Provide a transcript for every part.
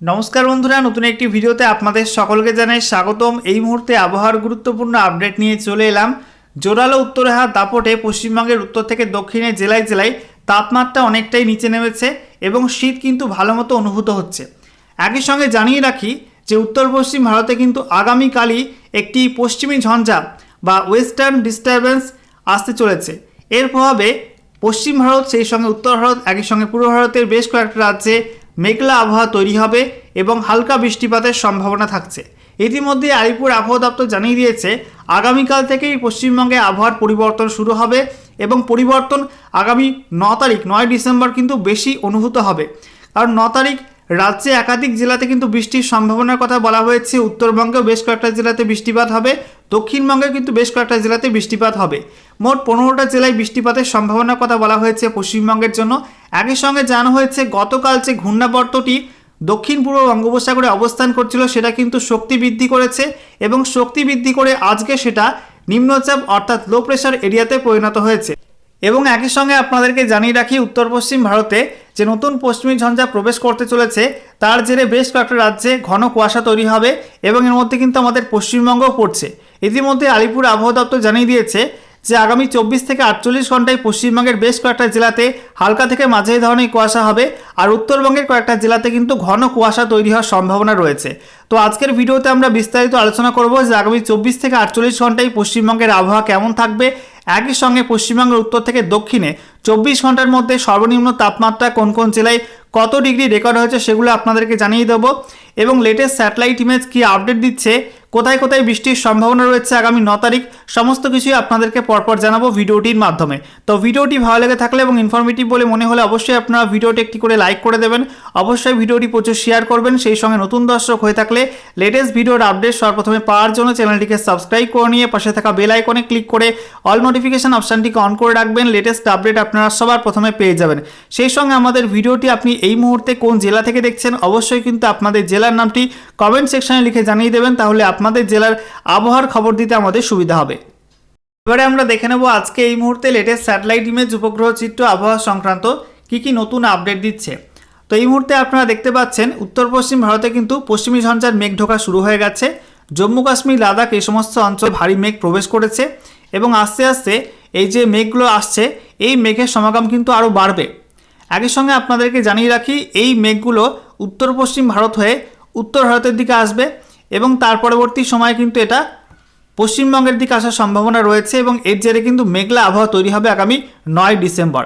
নমস্কার বন্ধুরা, নতুন একটি ভিডিওতে আপনাদের সকলকে জানাই স্বাগতম। এই মুহূর্তে আবহাওয়ার গুরুত্বপূর্ণ আপডেট নিয়ে চলে এলাম। জোরালো উত্তরে হাত দাপটে পশ্চিমবঙ্গের উত্তর থেকে দক্ষিণে জেলায় জেলায় তাপমাত্রা অনেকটাই নিচে নেমেছে এবং শীত কিন্তু ভালো মতো অনুভূত হচ্ছে। একই সঙ্গে জানিয়ে রাখি যে উত্তর পশ্চিম ভারতে কিন্তু আগামীকালই একটি পশ্চিমী ঝঞ্ঝা বা ওয়েস্টার্ন ডিস্টারবেন্স আসতে চলেছে। এর প্রভাবে পশ্চিম ভারত, সেই সঙ্গে উত্তর ভারত, একই সঙ্গে পূর্ব ভারতের বেশ কয়েকটা রাজ্যে মেঘলা আবহাওয়া তৈরি হবে এবং হালকা বৃষ্টিপাতের সম্ভাবনা থাকছে। ইতিমধ্যে আলিপুর আবহাওয়া দপ্তর জানিয়ে দিয়েছে, আগামীকাল থেকেই পশ্চিমবঙ্গে আবহাওয়ার পরিবর্তন শুরু হবে এবং পরিবর্তন আগামী ন তারিখ, নয় ডিসেম্বর কিন্তু বেশি অনুভূত হবে। কারণ ন তারিখ রাজ্যে একাধিক জেলাতে কিন্তু বৃষ্টির সম্ভাবনার কথা বলা হয়েছে। উত্তরবঙ্গেও বেশ কয়েকটা জেলাতে বৃষ্টিপাত হবে। দক্ষিণবঙ্গে কিন্তু বেশ কয়েকটা জেলাতে বৃষ্টিপাত হবে। মোট পনেরোটা জেলায় বৃষ্টিপাতের সম্ভাবনার কথা বলা হয়েছে পশ্চিমবঙ্গের জন্য। একই সঙ্গে জানা হয়েছে, গতকাল যে ঘূর্ণাবর্তটি দক্ষিণ পূর্ব বঙ্গোপসাগরে অবস্থান করছিল, সেটা কিন্তু শক্তি বৃদ্ধি করেছে এবং শক্তি বৃদ্ধি করে আজকে সেটা নিম্নচাপ অর্থাৎ লো প্রেশার এরিয়াতে পরিণত হয়েছে। এবং একই সঙ্গে আপনাদেরকে জানিয়ে রাখি, উত্তর পশ্চিম ভারতে যে নতুন পশ্চিমী ঝঞ্ঝা প্রবেশ করতে চলেছে, তার জেরে বেশ কয়েকটা রাজ্যে ঘন কুয়াশা তৈরি হবে এবং এর মধ্যে কিন্তু আমাদের পশ্চিমবঙ্গও পড়ছে। ইতিমধ্যে আলিপুর আবহাওয়া দপ্তর জানিয়ে দিয়েছে যে আগামী চব্বিশ থেকে আটচল্লিশ ঘন্টায় পশ্চিমবঙ্গের বেশ কয়েকটা জেলাতে হালকা থেকে মাঝারি ধরনের কুয়াশা হবে আর উত্তরবঙ্গের কয়েকটা জেলাতে কিন্তু ঘন কুয়াশা তৈরি হওয়ার সম্ভাবনা রয়েছে। তো আজকের ভিডিওতে আমরা বিস্তারিত আলোচনা করব যে আগামী চব্বিশ থেকে আটচল্লিশ ঘন্টায় পশ্চিমবঙ্গের আবহাওয়া কেমন থাকবে একই সঙ্গে পশ্চিমবঙ্গের উত্তর থেকে দক্ষিণে চব্বিশ ঘণ্টার মধ্যে সর্বনিম্ন তাপমাত্রা কোন কোন জেলায় কত ডিগ্রি রেকর্ড হয়েছে সেগুলো আপনাদেরকে জানিয়ে দেবো। এবং লেটেস্ট স্যাটেলাইট ইমেজ কী আপডেট দিচ্ছে কোথায় কোথায় বৃষ্টির সম্ভাবনা রয়েছে আগামী ন তারিখ, সমস্ত কিছুই আপনাদেরকে পরপর জানাব ভিডিওটির মাধ্যমে। তো ভিডিওটি ভালো লেগে থাকলে এবং ইনফরমেটিভ বলে মনে হলে অবশ্যই আপনারা ভিডিওটি একটি করে লাইক করে দেবেন। অবশ্যই ভিডিওটি প্রচুর শেয়ার করবেন। সেই সঙ্গে নতুন দর্শক হয়ে থাকলে লেটেস্ট ভিডিওর আপডেট সর্বপ্রথমে পাওয়ার জন্য চ্যানেলটিকে সাবস্ক্রাইব করে নিয়ে পাশে থাকা বেল আইকনে ক্লিক করে অল নোটিফিকেশন অপশানটিকে অন করে রাখবেন। লেটেস্ট আপডেট আপনারা সবার প্রথমে পেয়ে যাবেন। সেই সঙ্গে আমাদের ভিডিওটি আপনি এই মুহূর্তে কোন জেলা থেকে দেখছেন, অবশ্যই কিন্তু আপনাদের জেলার নামটি কমেন্ট সেকশনে লিখে জানিয়ে দেবেন। তাহলে আপনাদের জেলার আবহাওয়ার খবর দিতে আমাদের সুবিধা হবে। এবারে আমরা দেখে নেব আজকে এই মুহূর্তে লেটেস্ট স্যাটেলাইট ইমেজ উপগ্রহ চিত্র আবহাওয়া সংক্রান্ত কি কি নতুন আপডেট দিচ্ছে। তো এই মুহূর্তে আপনারা দেখতে পাচ্ছেন, উত্তর পশ্চিম ভারতে কিন্তু পশ্চিমী ঝঞ্ঝার মেঘ ঢোকা শুরু হয়ে গেছে। জম্মু কাশ্মীর, লাদাখ এই সমস্ত অঞ্চল ভারী মেঘ প্রবেশ করেছে এবং আস্তে আস্তে এই যে মেঘগুলো আসছে, এই মেঘের সমাগম কিন্তু আরও বাড়বে। একই সঙ্গে আপনাদেরকে জানিয়ে রাখি, এই মেঘগুলো উত্তর পশ্চিম ভারত হয়ে উত্তর ভারতের দিকে আসবে। এবং তার পরবর্তী সময়ে কিন্তু এটা পশ্চিমবঙ্গের দিকে আসার সম্ভাবনা রয়েছে এবং এর জেরে কিন্তু মেঘলা আবহাওয়া তৈরি হবে আগামী নয় ডিসেম্বর।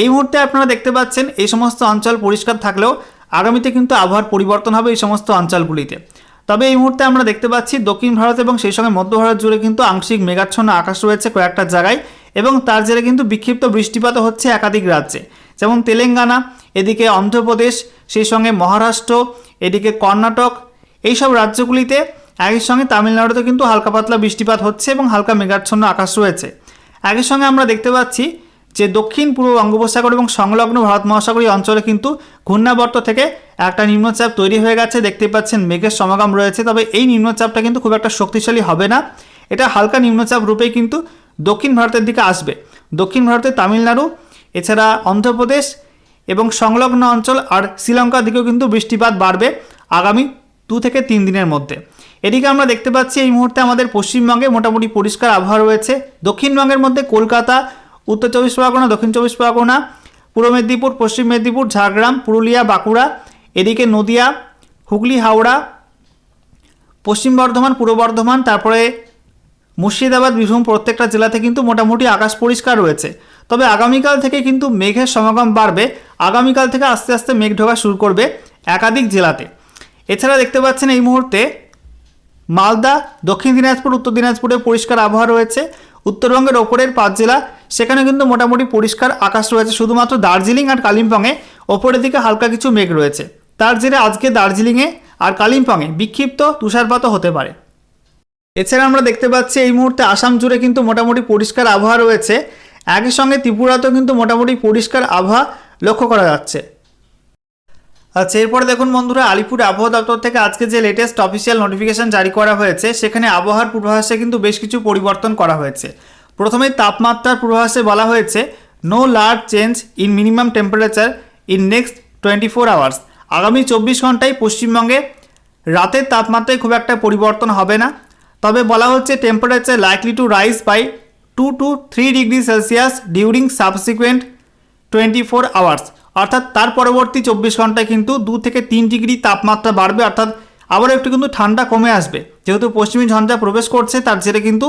এই মুহূর্তে আপনারা দেখতে পাচ্ছেন এই সমস্ত অঞ্চল পরিষ্কার থাকলেও আগামীতে কিন্তু আবহাওয়ার পরিবর্তন হবে এই সমস্ত অঞ্চলগুলিতে। তবে এই মুহূর্তে আমরা দেখতে পাচ্ছি দক্ষিণ ভারত এবং সেই সঙ্গে মধ্য ভারত জুড়ে কিন্তু আংশিক মেঘাচ্ছন্ন আকাশ রয়েছে কয়েকটা জায়গায় এবং তার জেরে কিন্তু বিক্ষিপ্ত বৃষ্টিপাত হচ্ছে একাধিক রাজ্যে। যেমন তেলেঙ্গানা, এদিকে অন্ধ্রপ্রদেশ, সেই সঙ্গে মহারাষ্ট্র, এদিকে কর্ণাটক এইসব রাজ্যগুলিতে একই সঙ্গে তামিলনাড়ুতে কিন্তু হালকা পাতলা বৃষ্টিপাত হচ্ছে এবং হালকা মেঘাচ্ছন্ন আকাশ রয়েছে। একই সঙ্গে আমরা দেখতে পাচ্ছি যে দক্ষিণ পূর্ব বঙ্গোপসাগর এবং সংলগ্ন ভারত মহাসাগরীয় অঞ্চলে কিন্তু ঘূর্ণাবর্ত থেকে একটা নিম্নচাপ তৈরি হয়ে গেছে। দেখতে পাচ্ছেন মেঘের সমাগম রয়েছে, তবে এই নিম্নচাপটা কিন্তু খুব একটা শক্তিশালী হবে না। এটা হালকা নিম্নচাপ রূপেই কিন্তু দক্ষিণ ভারতের দিকে আসবে। দক্ষিণ ভারতের তামিলনাড়ু, এছাড়া অন্ধ্রপ্রদেশ এবং সংলগ্ন অঞ্চল আর শ্রীলঙ্কার দিকেও কিন্তু বৃষ্টিপাত বাড়বে আগামী দু থেকে তিন দিনের মধ্যে। এদিকে আমরা দেখতে পাচ্ছি এই মুহূর্তে আমাদের পশ্চিমবঙ্গে মোটামুটি পরিষ্কার আবহাওয়া রয়েছে। দক্ষিণবঙ্গের মধ্যে কলকাতা, উত্তর চব্বিশ পরগনা, দক্ষিণ চব্বিশ পরগনা, পূর্ব মেদিনীপুর, পশ্চিম মেদিনীপুর, ঝাড়গ্রাম, পুরুলিয়া, বাঁকুড়া, এদিকে নদিয়া, হুগলি, হাওড়া, পশ্চিম বর্ধমান, পূর্ব বর্ধমান, তারপরে মুর্শিদাবাদ, বীরভূম প্রত্যেকটা জেলাতে কিন্তু মোটামুটি আকাশ পরিষ্কার রয়েছে। তবে আগামীকাল থেকে কিন্তু মেঘের সমাগম বাড়বে। আগামীকাল থেকে আস্তে আস্তে মেঘ ঢোকা শুরু করবে একাধিক জেলাতে। এছাড়া দেখতে পাচ্ছেন এই মুহূর্তে মালদা, দক্ষিণ দিনাজপুর, উত্তর দিনাজপুরে পরিষ্কার আবহাওয়া রয়েছে। উত্তরবঙ্গের ওপরের পাঁচ জেলা, সেখানে কিন্তু মোটামুটি পরিষ্কার আকাশ রয়েছে। শুধুমাত্র দার্জিলিং আর কালিম্পংয়ে ওপরের দিকে হালকা কিছু মেঘ রয়েছে। তার জেরে আজকে দার্জিলিংয়ে আর কালিম্পংয়ে বিক্ষিপ্ত তুষারপাতও হতে পারে। এছাড়া আমরা দেখতে পাচ্ছি এই মুহূর্তে আসাম জুড়ে কিন্তু মোটামুটি পরিষ্কার আবহাওয়া রয়েছে। একই সঙ্গে ত্রিপুরাতেও কিন্তু মোটামুটি পরিষ্কার আবহাওয়া লক্ষ্য করা যাচ্ছে। আচ্ছা এরপরে দেখুন বন্ধুরা, আলিপুর আবহাওয়া দপ্তর থেকে আজকে যে লেটেস্ট অফিসিয়াল নোটিফিকেশন জারি করা হয়েছে, সেখানে আবহাওয়ার পূর্বাভাসে কিন্তু বেশ কিছু পরিবর্তন করা হয়েছে। প্রথমে তাপমাত্রার পূর্বাভাসে বলা হয়েছে no large change in minimum temperature in next twenty four hours আগামী চব্বিশ ঘন্টায় পশ্চিমবঙ্গে রাতের তাপমাত্রায় খুব একটা পরিবর্তন হবে না। তবে বলা হচ্ছে temperature likely to rise by two to three degree Celsius during subsequent twenty four hours অর্থাৎ তার পরবর্তী চব্বিশ ঘন্টায় কিন্তু দু থেকে তিন ডিগ্রি তাপমাত্রা বাড়বে, অর্থাৎ আবারও একটু কিন্তু ঠান্ডা কমে আসবে। যেহেতু পশ্চিমী ঝঞ্ঝা প্রবেশ করছে, তার জেরে কিন্তু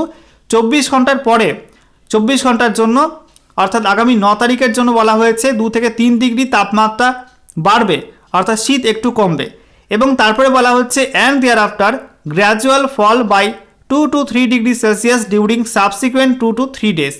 চব্বিশ ঘণ্টার পরে, চব্বিশ ঘণ্টার জন্য, অর্থাৎ আগামী ন তারিখের জন্য বলা হয়েছে দু থেকে তিন ডিগ্রি তাপমাত্রা বাড়বে, অর্থাৎ শীত একটু কমবে। এবং তারপরে বলা হচ্ছে and thereafter gradual fall by two to three degree Celsius during subsequent two to three days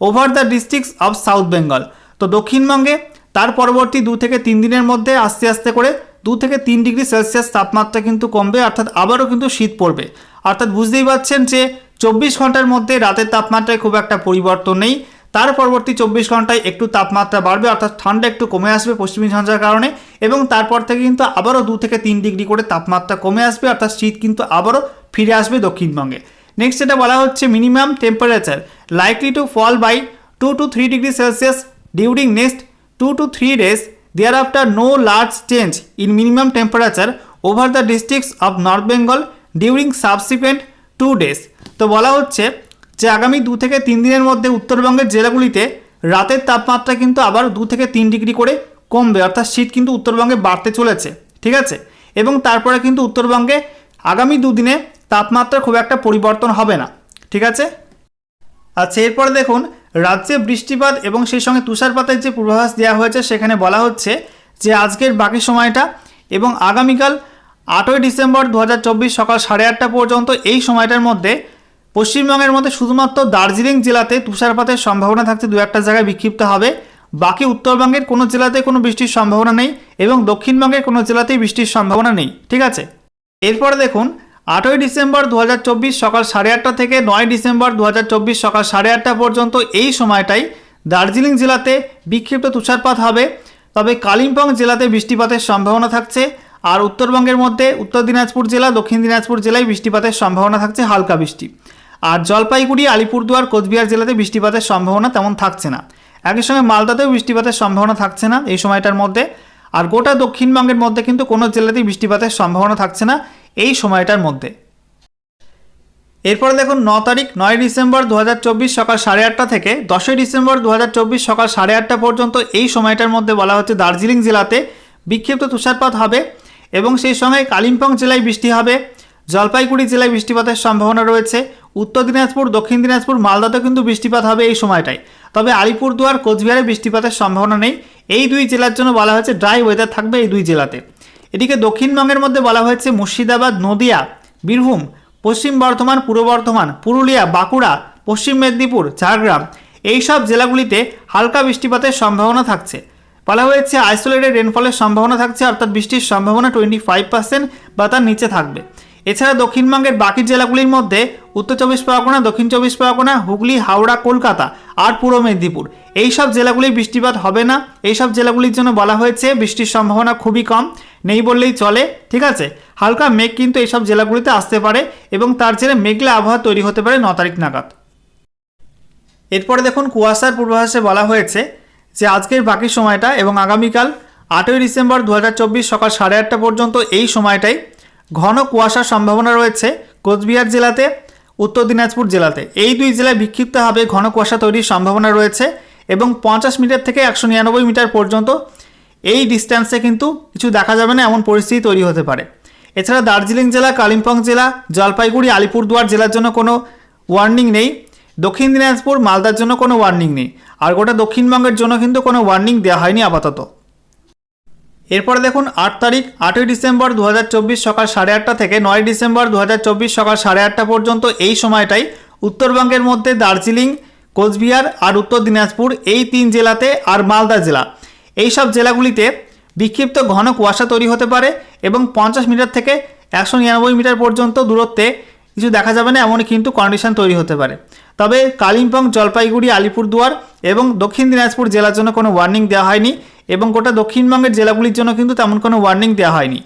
over the districts of south Bengal তো দক্ষিণবঙ্গে তার পরবর্তী দু থেকে তিন দিনের মধ্যে আস্তে আস্তে করে দু থেকে তিন ডিগ্রি সেলসিয়াস তাপমাত্রা কিন্তু কমবে, অর্থাৎ আবারও কিন্তু শীত পড়বে। অর্থাৎ বুঝতেই পারছেন যে চব্বিশ ঘণ্টার মধ্যে রাতের তাপমাত্রায় খুব একটা পরিবর্তন নেই। তার পরবর্তী চব্বিশ ঘন্টায় একটু তাপমাত্রা বাড়বে, অর্থাৎ ঠান্ডা একটু কমে আসবে পশ্চিমী ঝঞ্ঝার কারণে এবং তারপর থেকে কিন্তু আবারও দু থেকে তিন ডিগ্রি করে তাপমাত্রা কমে আসবে, অর্থাৎ শীত কিন্তু আবারও ফিরে আসবে দক্ষিণবঙ্গে। নেক্সট যেটা বলা হচ্ছে minimum temperature likely to fall by two to three degree Celsius during next two to three days thereafter no large change in minimum temperature over the districts of north Bengal during subsequent two days তো বলা হচ্ছে যে আগামী দু থেকে তিন দিনের মধ্যে উত্তরবঙ্গের জেলাগুলিতে রাতের তাপমাত্রা কিন্তু আবার দু থেকে তিন ডিগ্রি করে কমবে। অর্থাৎ শীত কিন্তু উত্তরবঙ্গে বাড়তে চলেছে। ঠিক আছে? এবং তারপরে কিন্তু উত্তরবঙ্গে আগামী দুদিনে তাপমাত্রা খুব একটা পরিবর্তন হবে না। ঠিক আছে? আচ্ছা এরপরে দেখুন রাজ্যে বৃষ্টিপাত এবং সেই সঙ্গে তুষারপাতের যে পূর্বাভাস দেওয়া হয়েছে, সেখানে বলা হচ্ছে যে আজকের বাকি সময়টা এবং আগামীকাল আটই ডিসেম্বর দু হাজার চব্বিশ সকাল সাড়ে আটটা পর্যন্ত এই সময়টার মধ্যে পশ্চিমবঙ্গের মধ্যে শুধুমাত্র দার্জিলিং জেলাতে তুষারপাতের সম্ভাবনা থাকছে দু একটা জায়গায় বিক্ষিপ্ত হবে। বাকি উত্তরবঙ্গের কোনো জেলাতে কোনো বৃষ্টির সম্ভাবনা নেই এবং দক্ষিণবঙ্গের কোনো জেলাতেই বৃষ্টির সম্ভাবনা নেই। ঠিক আছে? এরপরে দেখুন আটই ডিসেম্বর দু হাজার চব্বিশ সকাল সাড়ে আটটা থেকে নয় ডিসেম্বর দু হাজার চব্বিশ সকাল সাড়ে আটটা পর্যন্ত এই সময়টাই দার্জিলিং জেলাতে বিক্ষিপ্ত তুষারপাত হবে। তবে কালিম্পং জেলাতে বৃষ্টিপাতের সম্ভাবনা থাকছে আর উত্তরবঙ্গের মধ্যে উত্তর দিনাজপুর জেলা, দক্ষিণ দিনাজপুর জেলায় বৃষ্টিপাতের সম্ভাবনা থাকছে হালকা বৃষ্টি। আর জলপাইগুড়ি, আলিপুরদুয়ার, কোচবিহার জেলাতে বৃষ্টিপাতের সম্ভাবনা তেমন থাকছে না। একই সঙ্গে মালদাতেও বৃষ্টিপাতের সম্ভাবনা থাকছে না এই সময়টার মধ্যে। আর গোটা দক্ষিণবঙ্গের মধ্যে কিন্তু কোনো জেলাতেই বৃষ্টিপাতের সম্ভাবনা থাকছে না এই সময়টার মধ্যে। এরপরে দেখুন, ন তারিখ, নয় ডিসেম্বর দু হাজার চব্বিশ সকাল সাড়ে আটটা থেকে দশই ডিসেম্বর দু হাজার চব্বিশ সকাল সাড়ে আটটা পর্যন্ত এই সময়টার মধ্যে বলা হচ্ছে দার্জিলিং জেলাতে বিক্ষিপ্ত তুষারপাত হবে এবং সেই সময় কালিম্পং জেলায় বৃষ্টি হবে। জলপাইগুড়ি জেলায় বৃষ্টিপাতের সম্ভাবনা রয়েছে। উত্তর দিনাজপুর, দক্ষিণ দিনাজপুর, মালদাতেও কিন্তু বৃষ্টিপাত হবে এই সময়টায়। তবে আলিপুরদুয়ার, কোচবিহারে বৃষ্টিপাতের সম্ভাবনা নেই। এই দুই জেলার জন্য বলা হয়েছে ড্রাই ওয়েদার থাকবে এই দুই জেলাতে। এদিকে দক্ষিণবঙ্গের মধ্যে বলা হয়েছে মুর্শিদাবাদ, নদিয়া, বীরভূম, পশ্চিম বর্ধমান, পূর্ব বর্ধমান, পুরুলিয়া, বাঁকুড়া, পশ্চিম মেদিনীপুর, ঝাড়গ্রাম এই সব জেলাগুলিতে হালকা বৃষ্টিপাতের সম্ভাবনা থাকছে। বলা হয়েছে আইসোলেটেড রেনফলের সম্ভাবনা থাকছে, অর্থাৎ বৃষ্টির সম্ভাবনা টোয়েন্টি ফাইভ পার্সেন্ট বা তার নিচে থাকবে। এছাড়া দক্ষিণবঙ্গের বাকি জেলাগুলির মধ্যে উত্তর চব্বিশ পরগনা, দক্ষিণ চব্বিশ পরগনা, হুগলি, হাওড়া, কলকাতা আর পূর্ব মেদিনীপুর। এই সব জেলাগুলির বৃষ্টিপাত হবে না। এই সব জেলাগুলির জন্য বলা হয়েছে বৃষ্টির সম্ভাবনা খুবই কম। নেই বললেই চলে, ঠিক আছে? হালকা মেঘ কিন্তু এইসব জেলাগুলিতে আসতে পারে এবং তার জেরে মেঘলা আবহাওয়া তৈরি হতে পারে ন তারিখ নাগাদ। এরপরে দেখুন, কুয়াশার পূর্বাভাসে বলা হয়েছে যে আজকের বাকি সময়টা এবং আগামীকাল আটই ডিসেম্বর দু হাজার চব্বিশ সকাল সাড়ে আটটা পর্যন্ত এই সময়টাই ঘন কুয়াশার সম্ভাবনা রয়েছে কোচবিহার জেলাতে, উত্তর দিনাজপুর জেলাতে। এই দুই জেলায় বিক্ষিপ্তভাবে ঘন কুয়াশা তৈরির সম্ভাবনা রয়েছে এবং পঞ্চাশ মিটার থেকে একশো নিরানব্বই মিটার পর্যন্ত এই ডিস্ট্যান্সে কিন্তু কিছু দেখা যাবে না, এমন পরিস্থিতি তৈরি হতে পারে। এছাড়া দার্জিলিং জেলা, কালিম্পং জেলা, জলপাইগুড়ি, আলিপুরদুয়ার জেলার জন্য কোনো ওয়ার্নিং নেই। দক্ষিণ দিনাজপুর, মালদার জন্য কোনো ওয়ার্নিং নেই। আর গোটা দক্ষিণবঙ্গের জন্য কিন্তু কোনো ওয়ার্নিং দেওয়া হয়নি আপাতত। এরপরে দেখুন আট তারিখ, আটই ডিসেম্বর দু হাজার চব্বিশ সকাল সাড়ে আটটা থেকে নয় ডিসেম্বর দু হাজার চব্বিশ সকাল সাড়ে আটটা পর্যন্ত এই সময়টাই উত্তরবঙ্গের মধ্যে দার্জিলিং, কোচবিহার আর উত্তর দিনাজপুর এই তিন জেলাতে আর মালদা জেলা। এই সব জেলাগুলিতে বিক্ষিপ্ত ঘন কুয়াশা তৈরি হতে পারে এবং পঞ্চাশ মিটার থেকে একশো নিরানব্বই মিটার পর্যন্ত দূরত্বে কিছু দেখা যাবে না, এমনই কিন্তু কন্ডিশন তৈরি হতে পারে। তবে কালিম্পং, জলপাইগুড়ি, আলিপুরদুয়ার এবং দক্ষিণ দিনাজপুর জেলার জন্য কোনো ওয়ার্নিং দেওয়া হয়নি। এবং গোটা দক্ষিণবঙ্গের জেলাগুলির জন্য কিন্তু তেমন কোনো ওয়ার্নিং দেওয়া হয়নি।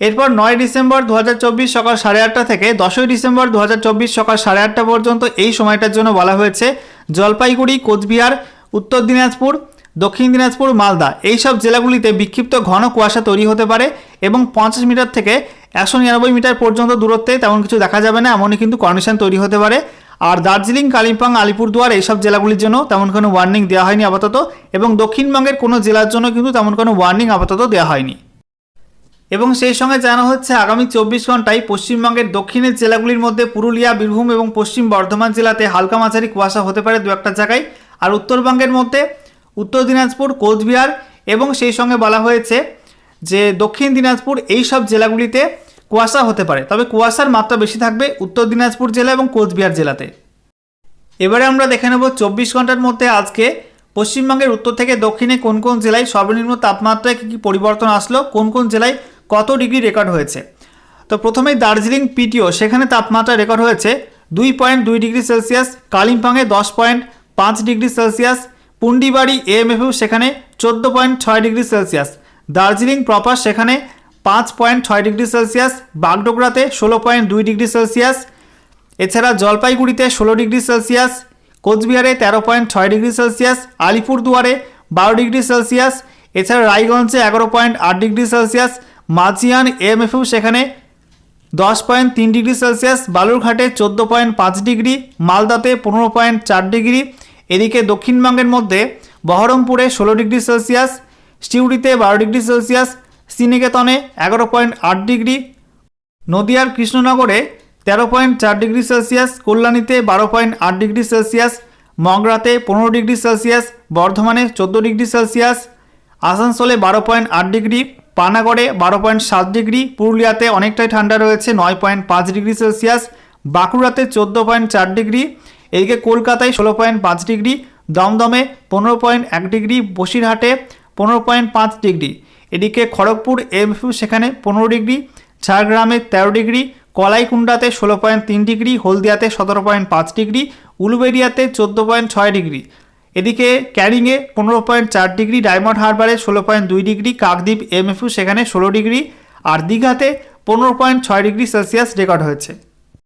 এরপর নয় ডিসেম্বর দু হাজার চব্বিশ সকাল সাড়ে আটটা থেকে দশই ডিসেম্বর দু হাজার চব্বিশ সকাল সাড়ে আটটা পর্যন্ত এই সময়টার জন্য বলা হয়েছে জলপাইগুড়ি, কোচবিহার, উত্তর দিনাজপুর, দক্ষিণ দিনাজপুর, মালদা এই সব জেলাগুলিতে বিক্ষিপ্ত ঘন কুয়াশা তৈরি হতে পারে এবং পঞ্চাশ মিটার থেকে একশো নিরানব্বই মিটার পর্যন্ত দূরত্বে তেমন কিছু দেখা যাবে না, এমনই কিন্তু কন্ডিশন তৈরি হতে পারে। আর দার্জিলিং, কালিম্পং, আলিপুরদুয়ার এইসব জেলাগুলির জন্য তেমন কোনো ওয়ার্নিং দেওয়া হয়নি আপাতত এবং দক্ষিণবঙ্গের কোনো জেলার জন্য কিন্তু তেমন কোনো ওয়ার্নিং আপাতত দেওয়া হয়নি। এবং সেই সঙ্গে জানা হচ্ছে আগামী চব্বিশ ঘন্টায় পশ্চিমবঙ্গের দক্ষিণের জেলাগুলির মধ্যে পুরুলিয়া, বীরভূম এবং পশ্চিম বর্ধমান জেলাতে হালকা মাঝারি কুয়াশা হতে পারে দু একটা জায়গায়। আর উত্তরবঙ্গের মধ্যে উত্তর দিনাজপুর, কোচবিহার এবং সেই সঙ্গে বলা হয়েছে যে দক্ষিণ দিনাজপুর এই সব জেলাগুলিতে কুয়াশা হতে পারে, তবে কুয়াশার মাত্রা বেশি থাকবে উত্তর দিনাজপুর জেলা এবং কোচবিহার জেলাতে। এবারে আমরা দেখে নেব চব্বিশ ঘণ্টার মধ্যে আজকে পশ্চিমবঙ্গের উত্তর থেকে দক্ষিণে কোন কোন জেলায় সর্বনিম্ন তাপমাত্রায় কী কী পরিবর্তন আসলো, কোন কোন জেলায় কত ডিগ্রি রেকর্ড হয়েছে। তো প্রথমেই দার্জিলিং পিটিও, সেখানে তাপমাত্রা রেকর্ড হয়েছে দুই পয়েন্ট দুই ডিগ্রি সেলসিয়াস, কালিম্পংয়ে দশ পয়েন্ট পাঁচ ডিগ্রি সেলসিয়াস, পুন্ডিবাড়ি এএমএফও সেখানে চোদ্দ পয়েন্ট ছয় ডিগ্রি সেলসিয়াস। দার্জিলিং প্রপার সেখানে পাঁচ পয়েন্ট ছয় ডিগ্রি সেলসিয়াস, বাগডোগরাতে ষোলো পয়েন্ট দুই ডিগ্রি সেলসিয়াস, এছাড়া জলপাইগুড়িতে ষোলো ডিগ্রি সেলসিয়াস, কোচবিহারে তেরো পয়েন্ট ছয় ডিগ্রি সেলসিয়াস, আলিপুরদুয়ারে বারো ডিগ্রি সেলসিয়াস, এছাড়া রায়গঞ্জে এগারো পয়েন্ট আট ডিগ্রি সেলসিয়াস, মাঝিয়ান এমএফও সেখানে দশ পয়েন্ট তিন ডিগ্রি সেলসিয়াস, বালুরঘাটে চোদ্দ পয়েন্ট পাঁচ ডিগ্রি, মালদাতে পনেরো পয়েন্ট চার ডিগ্রি, এদিকে দক্ষিণবঙ্গের মধ্যে বহরমপুরে ষোলো ডিগ্রি সেলসিয়াস, সিউড়িতে বারো ডিগ্রি সেলসিয়াস শ্রীনিকেতনে এগারো পয়েন্ট আট ডিগ্রি, নদিয়ার কৃষ্ণনগরে তেরো পয়েন্ট চার ডিগ্রি সেলসিয়াস, কল্যাণীতে বারো পয়েন্ট আট ডিগ্রি সেলসিয়াস মগরাতে পনেরো ডিগ্রি সেলসিয়াস, বর্ধমানে চোদ্দ ডিগ্রি সেলসিয়াস, আসানসোলে বারো পয়েন্ট আট ডিগ্রি, পানাগড়ে বারো পয়েন্ট সাত ডিগ্রি, পুরুলিয়াতে অনেকটাই ঠান্ডা রয়েছে নয় পয়েন্ট পাঁচ ডিগ্রি সেলসিয়াস, বাঁকুড়াতে চোদ্দ পয়েন্ট চার ডিগ্রি, এদিকে কলকাতায় ষোলো পয়েন্ট পাঁচ ডিগ্রি, দমদমে পনেরো পয়েন্ট এক ডিগ্রি, বসিরহাটে পনেরো পয়েন্ট পাঁচ ডিগ্রি। এদিকে খড়গপুর এমফিউ সেখানে পনেরো ডিগ্রি, ঝাড়গ্রামে তেরো ডিগ্রি কলাইকুণ্ডাতে ষোলো পয়েন্ট তিন ডিগ্রি, হলদিয়াতে সতেরো পয়েন্ট পাঁচ ডিগ্রি, উলুবেরিয়াতে চোদ্দ পয়েন্ট ছয় ডিগ্রি। এদিকে ক্যারিংয়ে পনেরো পয়েন্ট চার ডিগ্রি, ডায়মন্ড হারবারে ষোলো পয়েন্ট দুই ডিগ্রি, কাকদ্বীপ এমএফইউ সেখানে ষোলো ডিগ্রি, আর দীঘাতে পনেরো পয়েন্ট ছয় ডিগ্রি সেলসিয়াস রেকর্ড হয়েছে।